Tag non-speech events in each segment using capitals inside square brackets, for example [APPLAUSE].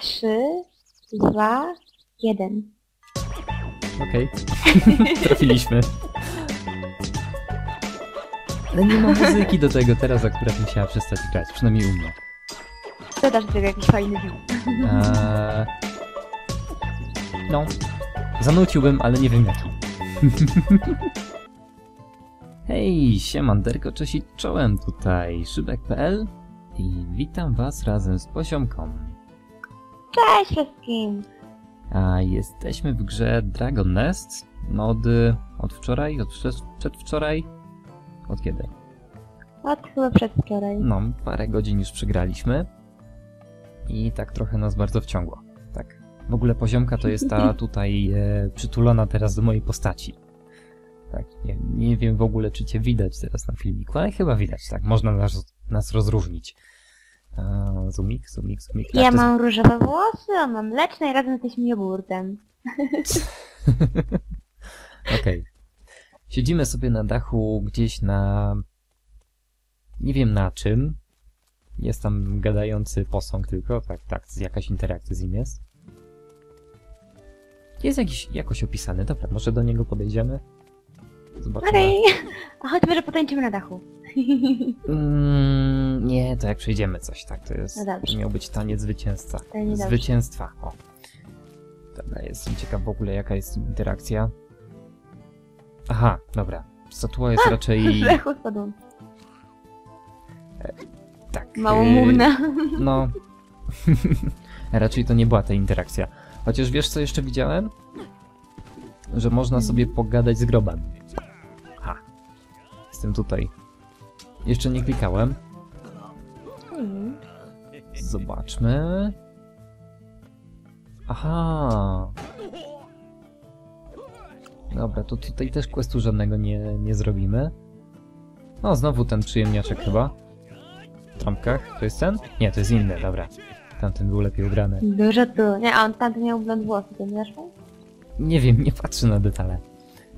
Trzy, dwa, jeden. Okej. [LAUGHS] Trafiliśmy. Ale nie ma muzyki do tego, teraz akurat musiała przestać grać, przynajmniej u mnie. Dodasz do tego jakiś fajny film. Eee... No. Zanuciłbym, ale nie wiem jaki. [LAUGHS] Hej, siemanderko, cześć i czołem tutaj, szybek.pl i witam was razem z poziomką. Cześć wszystkim! A jesteśmy w grze Dragon Nest no od, od wczoraj, od przed, przedwczoraj, od kiedy? Od chyba przedwczoraj. No, parę godzin już przegraliśmy i tak trochę nas bardzo wciągło. Tak. W ogóle poziomka to jest ta [LAUGHS] tutaj e, przytulona teraz do mojej postaci. Tak, nie, nie wiem w ogóle, czy cię widać teraz na filmiku, ale chyba widać, tak. Można nas, nas rozróżnić. A, zoomik, zoomik. Tak, Ja jest- mam różowe włosy, on ma mleczne i razem jesteśmy jogurtem. [LAUGHS] Okej. Siedzimy sobie na dachu gdzieś na... Nie wiem na czym. Jest tam gadający posąg tylko, tak, tak, jakaś interakcja z nim jest. Jest jakiś, jakoś opisany, dobra, może do niego podejdziemy? Zobaczymy. Okej. [LAUGHS] A chodźmy, że potańczymy na dachu. Mm, nie, to jak przejdziemy coś, tak, to jest, No dobrze. miał być taniec zwycięzca. Taniec. Zwycięstwa, o. Dobra, jestem ciekaw w ogóle jaka jest interakcja. Aha, dobra. Statua jest raczej... Z dachu spadłam. tak. Małomówna. yy, No. [LAUGHS] raczej to nie była ta interakcja. Chociaż wiesz co jeszcze widziałem? Że można sobie pogadać z grobem. Ha. Jestem tutaj. Jeszcze nie klikałem. Zobaczmy. Aha. Dobra, to tutaj też questu żadnego nie, nie zrobimy. No, znowu ten przyjemniaczek chyba. W trampkach. To jest ten? Nie, to jest inny, dobra. Tamten był lepiej ubrany. Dużo tu. Nie, a on tamten miał blond włosy, to nie zaszło? Nie wiem, nie patrzę na detale.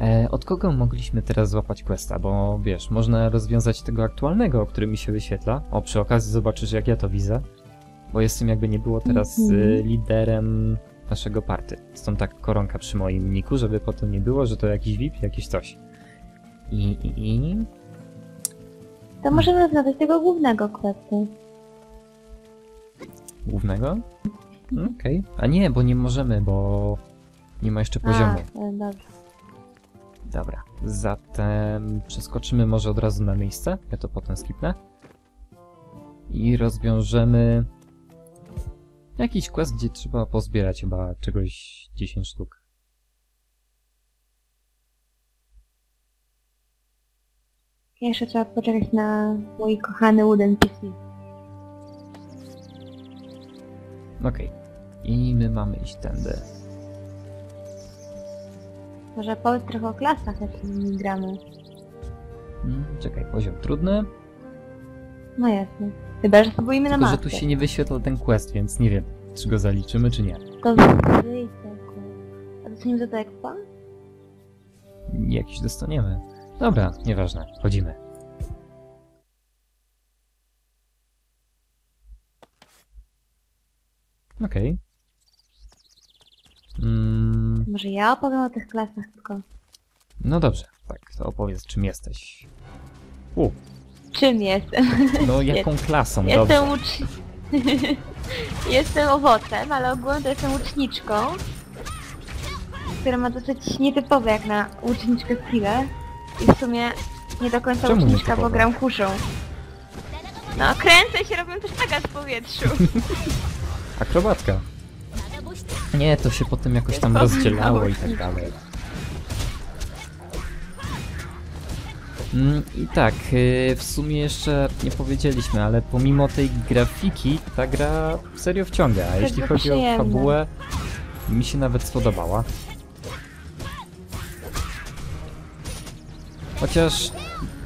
E, od kogo mogliśmy teraz złapać questa? Bo wiesz, można rozwiązać tego aktualnego, który mi się wyświetla. O, przy okazji zobaczysz, jak ja to widzę. Bo jestem jakby nie było teraz Mhm. y, liderem naszego party. Stąd tak koronka przy moim niku, żeby potem nie było, że to jakiś VIP, jakiś coś. I, i, i... To możemy znaleźć tego głównego questu. Głównego? Okej. A nie, bo nie możemy, bo nie ma jeszcze poziomu. A, e, dobrze. Dobra, zatem przeskoczymy może od razu na miejsce, ja to potem skipnę. I rozwiążemy jakiś quest, gdzie trzeba pozbierać chyba czegoś 10 sztuk. Jeszcze trzeba poczekać na mój kochany wooden PC. Okej. I my mamy iść tędy. Może powiedz trochę o klasach, jakimi gramy. Hmm, czekaj, poziom trudny. No jasne. Chyba, że spróbujmy na Tylko, że mapie. tu się nie wyświetla ten quest, więc nie wiem, czy go zaliczymy, czy nie. To wyjdzie. A dostaniemy za to expa? Jakiś dostaniemy. Dobra, nieważne, chodzimy. Okej. Mm, Może ja opowiem o tych klasach tylko. no dobrze, tak, to opowiedz czym jesteś. U, Czym jestem? no [LAUGHS] jaką klasą, Jestem dobrze. ucz... [LAUGHS] jestem owocem, ale ogólnie to jestem łuczniczką, która ma dosyć nietypowe jak na łuczniczkę skille. I w sumie nie do końca Czemu łuczniczka, bo nietypowe? gram kuszą. No kręcę się, robię też naga w powietrzu. [LAUGHS] Akrobatka. Nie, to się potem jakoś tam rozdzielało i tak dalej. I tak, y, w sumie jeszcze nie powiedzieliśmy, ale pomimo tej grafiki, ta gra serio wciąga. A jeśli bardzo chodzi o fabułę, mi się nawet spodobała. Chociaż...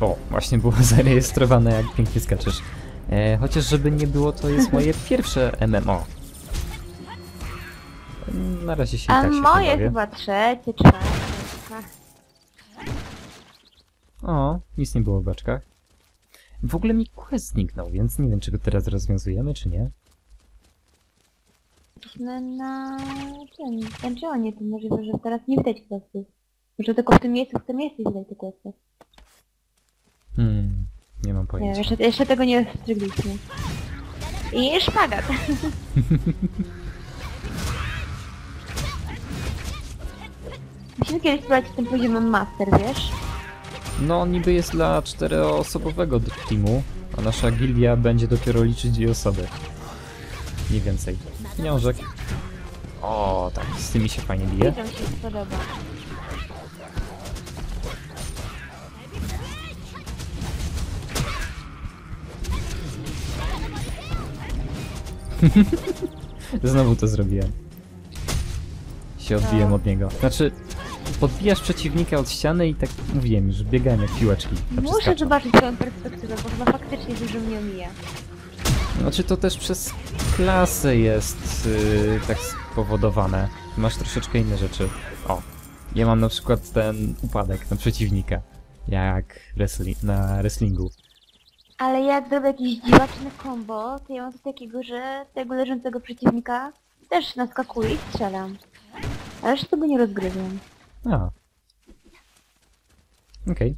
O, właśnie było [LAUGHS] zarejestrowane, jak pięknie skaczesz. E, chociaż żeby nie było, to jest moje [LAUGHS] pierwsze MMO. Na razie się A tak się moje pobawię. chyba trzecie, czwarte. O, nic nie było w beczkach. W ogóle mi quest zniknął, więc nie wiem, czy go teraz rozwiązujemy, czy nie. Jesteśmy na czym? Dungeonie, to możliwe, że teraz nie widać questów. Może tylko w tym miejscu, w którym jesteś widać te questy. Hmm, nie mam Nie, pojęcia. jeszcze, jeszcze tego nie rozstrzygliśmy. I szpagat. [LAUGHS] Musimy kiedyś spróbować z tym poziomem master, wiesz? No, niby jest dla czteroosobowego teamu, a nasza gildia będzie dopiero liczyć dwie osoby. Nie więcej. Pieniążek. O, tak, z tymi się fajnie bije. Się. [LAUGHS] Znowu to zrobiłem. Się odbiłem od niego. Znaczy, podbijasz przeciwnika od ściany i tak mówiłem już, jak piłeczki. Muszę zobaczyć swoją perspektywę, bo chyba faktycznie dużo mnie omija. Znaczy to też przez klasę jest yy, tak spowodowane. Masz troszeczkę inne rzeczy. O, ja mam na przykład ten upadek na przeciwnika. Jak wrestli na wrestlingu. Ale jak zrobię jakieś dziwaczne combo, to ja mam coś takiego, że tego leżącego przeciwnika też naskakuję i strzelam. Ale już tego nie rozgrywam. A. Okej.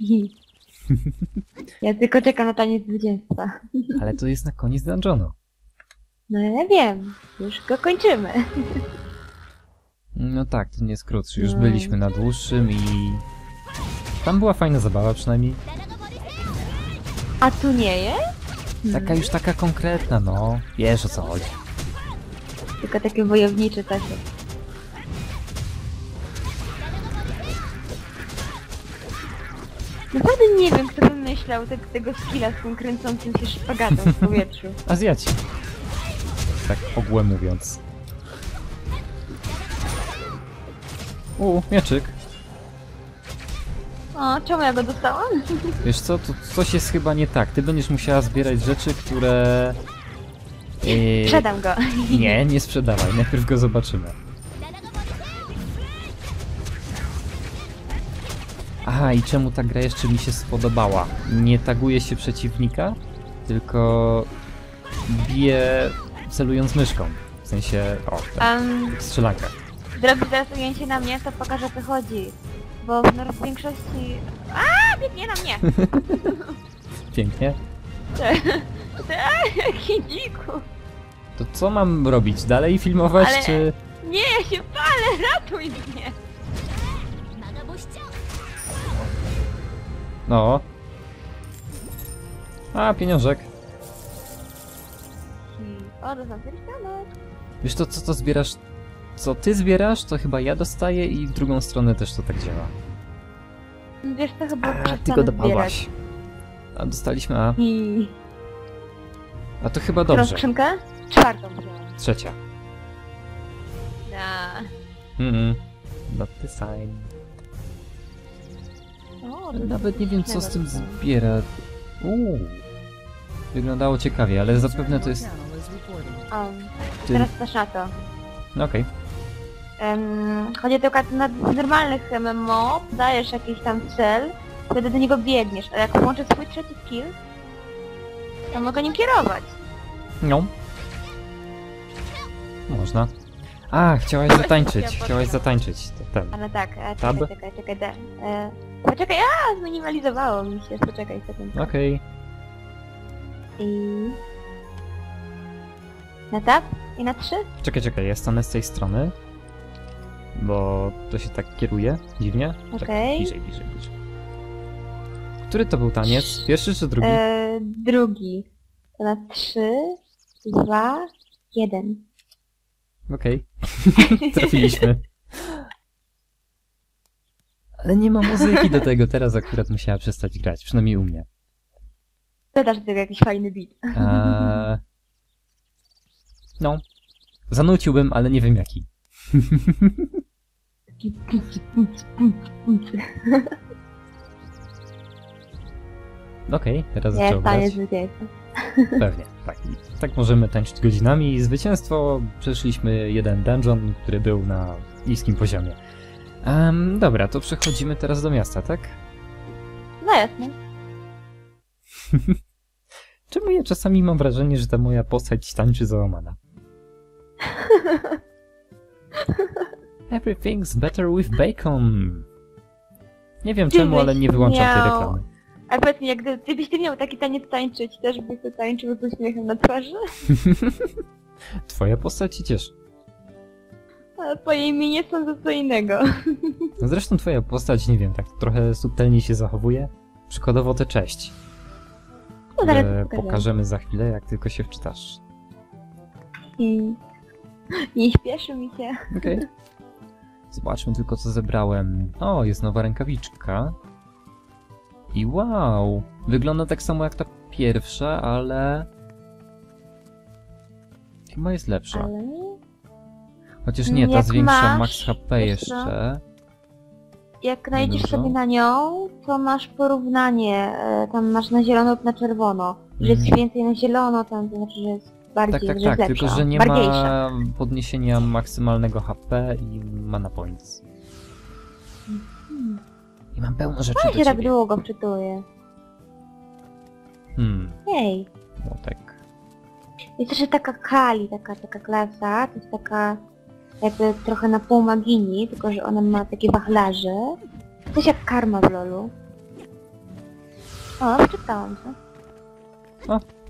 [LAUGHS] ja tylko czekam na taniec zwycięstwa. [LAUGHS] Ale to jest na koniec dungeonu. No ja wiem, już go kończymy. No tak, to nie jest krótszy. Już No. byliśmy na dłuższym i... Tam była fajna zabawa przynajmniej. A tu nie jest? Taka już taka konkretna, no. Wiesz o co chodzi. Tylko takie wojownicze takie. Naprawdę nie wiem, kto wymyślał te, tego skilla z tym kręcącym się szpagatem w powietrzu. [LAUGHS] Azjaci. Tak ogółem mówiąc. U, mieczyk. O, czemu ja go dostałam? [LAUGHS] Wiesz co, to coś jest chyba nie tak. Ty będziesz musiała zbierać rzeczy, które... Yy, Przedam go. [LAUGHS] Nie, nie sprzedawaj. Najpierw go zobaczymy. Aha, i czemu ta gra jeszcze mi się spodobała? Nie taguje się przeciwnika, tylko bije celując myszką. W sensie, o, tak, Um, strzelanka. teraz ujęcie na mnie, to pokażę co chodzi. Bo w większości... A, biegnie na mnie! [LAUGHS] Pięknie. A, jaki dziku! To co mam robić? Dalej filmować, Ale- czy... Nie, ja się palę, ratuj mnie! No. A, pieniążek. O, dostałam certyfikat. Wiesz to, co to zbierasz? Co ty zbierasz, to chyba ja dostaję i w drugą stronę też to tak działa. Wiesz co, chyba A, ty go dopadłaś. A dostaliśmy A. I... A to chyba Którą dobrze. skrzynkę? Czwartą wziąłem. Trzecia. Da. Mhm. Not the sign. O, Ale nawet nie wiem co z tym zbiera. Uuu. Wyglądało ciekawie, ale zapewne to jest... Um, teraz też na to. No okej. Chodzi tylko na normalnych MMO, dajesz jakiś tam cel, wtedy do niego biegniesz, a jak włączę swój trzeci skill, to mogę nim kierować. No. Można. A, chciałaś zatańczyć. Chciałaś zatańczyć. To ten. Ale tak, e, Tab? czekaj, czekaj, czekaj, da, e, poczekaj, a, zminimalizowało mi się, poczekaj sekundkę. Okej. I... Na tab? I na trzy? Czekaj, czekaj, ja stanę z tej strony. Bo to się tak kieruje dziwnie. Czekaj, Okej. bliżej, bliżej, bliżej. Który to był taniec? Pierwszy czy drugi? E, drugi. Na trzy, dwa, jeden. Okej. [LAUGHS] Trafiliśmy. Ale nie ma muzyki do tego, teraz akurat musiała przestać grać, przynajmniej u mnie. Dodasz do tego jakiś fajny beat. Eee... No. Zanuciłbym, ale nie wiem jaki. [LAUGHS] Okej, teraz Nie, zaczął grać. zwycięstwa. [LAUGHS] Pewnie, tak. Tak możemy tańczyć godzinami i zwycięstwo przeszliśmy jeden dungeon, który był na niskim poziomie. Em, dobra, to przechodzimy teraz do miasta, tak? No jasne. [LAUGHS] Czemu ja czasami mam wrażenie, że ta moja postać tańczy załamana? [LAUGHS] Everything's better with bacon. Nie wiem czemu, ale nie wyłączam tej reklamy. A powiedz mi, jak gdy, gdybyś ty miał taki taniec tańczyć, też byś to tańczył z uśmiechem na twarzy? [LAUGHS] Twoja postać ci cieszy. A twoje imię są to co innego. No zresztą twoja postać, nie wiem, tak trochę subtelnie się zachowuje. Przykładowo te cześć. No zaraz które pokażę. pokażemy za chwilę, jak tylko się wczytasz. I... [GASPS] Nie śpieszy mi się. Okej. [LAUGHS] Zobaczmy tylko, co zebrałem. O, jest nowa rękawiczka. I wow! Wygląda tak samo jak ta pierwsza, ale... Chyba jest lepsza. Ale... Chociaż nie, ta Jak zwiększa masz, max HP jeszcze. Jak najdziesz Dużo. sobie na nią, to masz porównanie. e, Tam masz na zielono lub na czerwono. Że jest Mhm. więcej na zielono, tam to znaczy, że jest bardziej, Tak, tak, że jest tak, lepsza. tylko że nie bardziejsza. ma podniesienia maksymalnego HP i mana points. I mam pełno rzeczy do się tak ciebie. długo wczytuję. Hmm, Jej. młotek. Jest jeszcze taka Kali, taka, taka klasa, to jest taka jakby trochę na pół magini, tylko że ona ma takie wachlarze. Coś jak karma w lolu. O, przeczytałam się.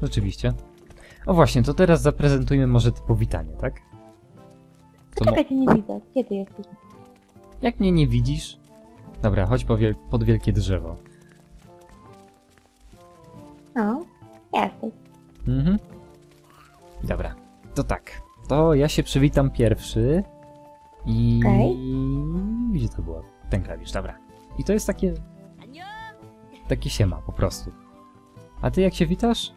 Rzeczywiście. O właśnie, to teraz zaprezentujmy może to powitanie, tak? To mo- nie widzę. Gdzie ty jesteś? Jak mnie nie widzisz? Dobra, chodź po wiel- pod wielkie drzewo. O, jesteś. Mhm. Dobra, to tak. To ja się przywitam pierwszy. I... Okej. Gdzie to było? Ten klawisz, dobra. I to jest takie... Takie siema, po prostu. A ty jak się witasz?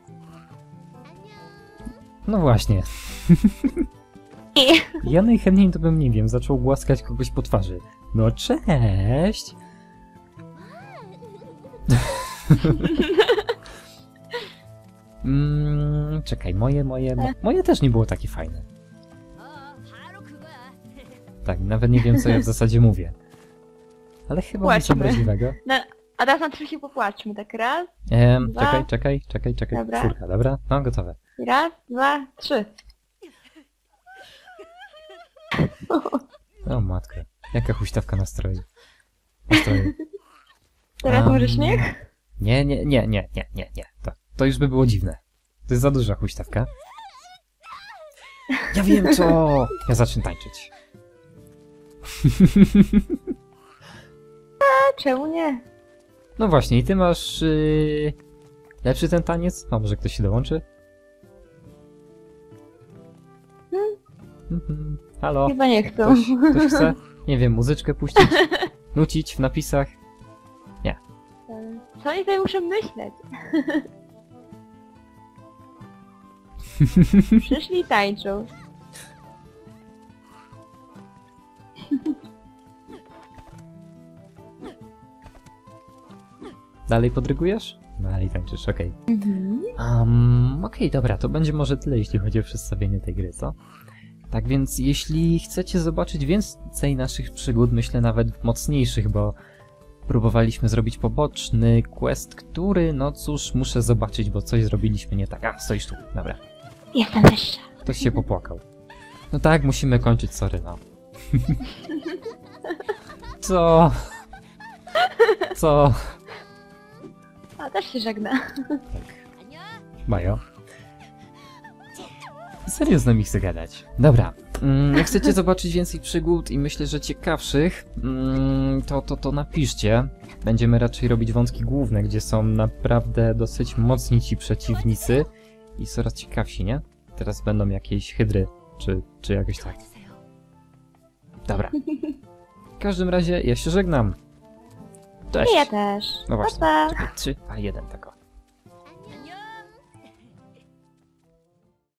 No właśnie. [LAUGHS] Ja najchętniej to bym, nie wiem, zaczął głaskać kogoś po twarzy. No cześć! mm, czekaj, moje, moje, mo- moje też nie było takie fajne. Tak, nawet nie wiem, co ja w zasadzie mówię. Ale chyba nic Płaczmy. obraźliwego. A teraz na trzy się popłaczmy, tak raz, Ehm, Dwa. czekaj, czekaj, czekaj, czekaj. Dobra. Czwórka, dobra? No, gotowe. i raz, dwa, trzy. O matko, jaka huśtawka nastroju. Nastroju. Teraz Am, może śmiech? Nie, nie, nie, nie, nie, nie, nie. To, to już by było dziwne. To jest za duża huśtawka. Ja wiem co! Ja zacznę tańczyć. A czemu nie? No właśnie, i ty masz... Yy... Lepszy ten taniec? A może ktoś się dołączy? Mhm. Halo? Chyba nie chcą. Ktoś, ktoś chce? [LAUGHS] Nie wiem, muzyczkę puścić? Nucić w napisach? Co oni sobie muszą myśleć? [LAUGHS] Przyszli i tańczą. Dalej podrygujesz? Dalej tańczysz, okej. Mhm. Um, Okej, dobra, to będzie może tyle, jeśli chodzi o przedstawienie tej gry, co? Tak więc, jeśli chcecie zobaczyć więcej naszych przygód, myślę nawet mocniejszych, bo próbowaliśmy zrobić poboczny quest, który, no cóż, muszę zobaczyć, bo coś zrobiliśmy nie tak. A, stoisz tu, dobra. Jestem wyższa. Ktoś się popłakał. No tak, musimy kończyć, sorry, no. [LAUGHS] Co? Co? A też się żegna. Majo. Serio z nami chce gadać. Dobra, mm, jak chcecie [LAUGHS] zobaczyć więcej przygód i myślę, że ciekawszych, mm, to, to, to napiszcie. Będziemy raczej robić wątki główne, gdzie są naprawdę dosyć mocni ci przeciwnicy i coraz ciekawsi, nie? Teraz będą jakieś hydry, czy, czy jakoś tak. Dobra. W każdym razie ja się żegnam. Cześć. I ja też. No właśnie. Pa, pa. Czekaj, trzy, a jeden, tak o.